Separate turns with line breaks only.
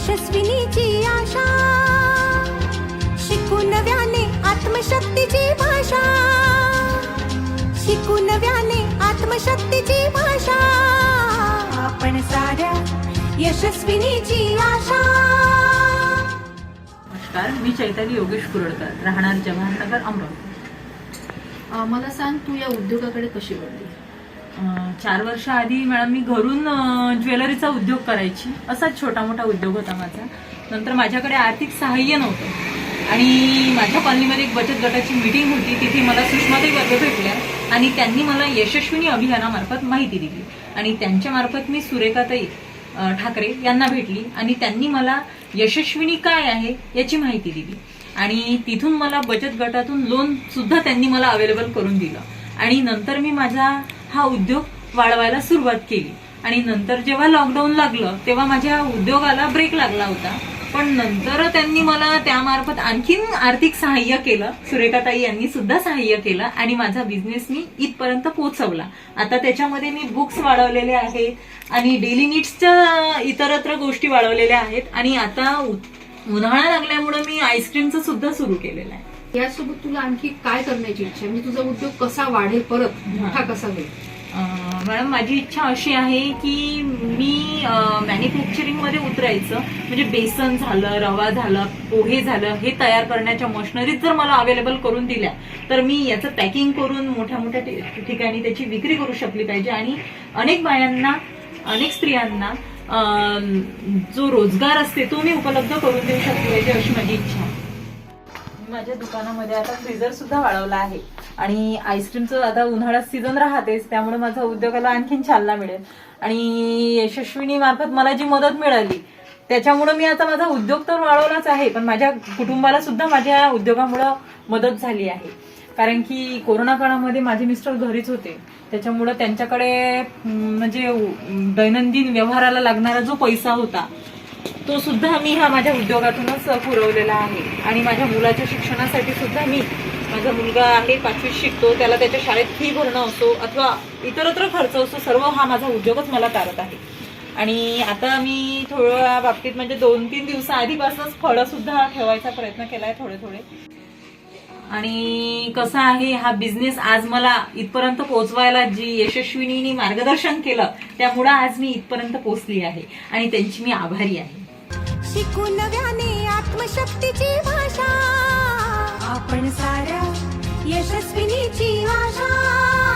यशस्विनीची आशा. शिकू नव्याने आत्मशक्तीची भाषा. शिकू नव्याने आत्मशक्तीची भाषा. आपण साऱ्या यशस्विनीची आशा.
नमस्कार मी चैताली योगेश कुरडकर राहणार जवाहरनगर अमरावती.
मला सांग तू या उद्योगाकडे कशी वळली?
चार वर्ष आधी मॅडम मी घरून ज्वेलरीचा उद्योग करायची. असाच छोटा मोठा उद्योग होता माझा. नंतर माझ्याकडे आर्थिक सहाय्य नव्हतं. आणि माझ्या कॉलनीमध्ये एक बचत गटाची मीटिंग होती. तिथे मला सुषमाताई वर्ग भेटल्या आणि त्यांनी मला यशस्विनी अभियानामार्फत माहिती दिली. आणि त्यांच्यामार्फत मी सुरेखाताई ठाकरे यांना भेटली आणि त्यांनी मला यशस्विनी काय आहे याची माहिती दिली. आणि तिथून मला बचत गटातून लोन सुद्धा त्यांनी मला अवेलेबल करून दिलं. आणि नंतर मी माझा हा उद्योग वाढवायला सुरुवात केली. आणि नंतर जेव्हा लॉकडाऊन लागलं तेव्हा माझ्या उद्योगाला ब्रेक लागला होता. पण नंतर त्यांनी मला त्यामार्फत आणखीन आर्थिक सहाय्य केलं. सुरेखाताई यांनी सुद्धा सहाय्य केलं आणि माझा बिझनेस मी इथपर्यंत पोहोचवला. आता त्याच्यामध्ये मी बुक्स वाढवलेले आहेत आणि डेली नीड्सच्या इतरत्र गोष्टी वाढवलेल्या आहेत. आणि आता उन्हाळा लागल्यामुळे मी आईस्क्रीमचं सुद्धा सुरू केलेलं आहे.
यासोबत तुला आणखी काय करण्याची इच्छा म्हणजे तुझा उद्योग कसा वाढेल परत? मोठा कसा होईल?
मॅडम माझी इच्छा अशी आहे की मी मॅन्युफॅक्चरिंगमध्ये उतरायचं. म्हणजे बेसन झालं रवा झालं पोहे झालं हे तयार करण्याच्या मशिनरीज जर मला अवेलेबल करून दिल्या तर मी याचं पॅकिंग करून मोठ्या मोठ्या ठिकाणी त्याची विक्री करू शकली पाहिजे. आणि अनेक बायांना अनेक स्त्रियांना जो रोजगार असते तो मी उपलब्ध करून देऊ शकली पाहिजे अशी माझी इच्छा आहे. माझ्या दुकानामध्ये आता फ्रीजर सुद्धा वाढवला आहे. आणि आईस्क्रीमचं आता उन्हाळ्यात सीझन राहतेच त्यामुळे माझा उद्योगाला आणखीन चालना मिळेल. आणि यशस्विनी मार्फत मला जी मदत मिळाली त्याच्यामुळे मी आता माझा उद्योग तर वाढवलाच आहे पण माझ्या कुटुंबाला सुद्धा माझ्या उद्योगामुळं मदत झाली आहे. कारण की कोरोना काळामध्ये माझे मिस्टर घरीच होते. त्याच्यामुळं त्यांच्याकडे म्हणजे दैनंदिन व्यवहाराला लागणारा जो पैसा होता तो सुद्धा मी हा माझ्या उद्योगातूनच पुरवलेला आहे. आणि माझ्या मुलाच्या शिक्षणासाठी सुद्धा मी माझा मुलगा आहे पाचवीत शिकतो त्याला त्याच्या शाळेत फी भरणं असो अथवा इतरत्र खर्च असो सर्व हा माझा उद्योगच मला तारत आहे. आणि आता मी थोड्या बाबतीत म्हणजे दोन तीन दिवसा आधीपासूनच फळं सुद्धा ठेवायचा प्रयत्न केलाय थोडे थोडे. आणि कसा आहे हा बिझनेस आज मला इथपर्यंत पोहोचवायला जी यशस्विनीने मार्गदर्शन केलं त्यामुळं आज मी इथपर्यंत पोहोचली आहे. आणि त्यांची मी आभारी आहे.
शिकू नव्याने आत्मशक्तीची भाषा. आपण साऱ्या यशस्विनीची आशा आपण साऱ्या यशस्विनीची आशा.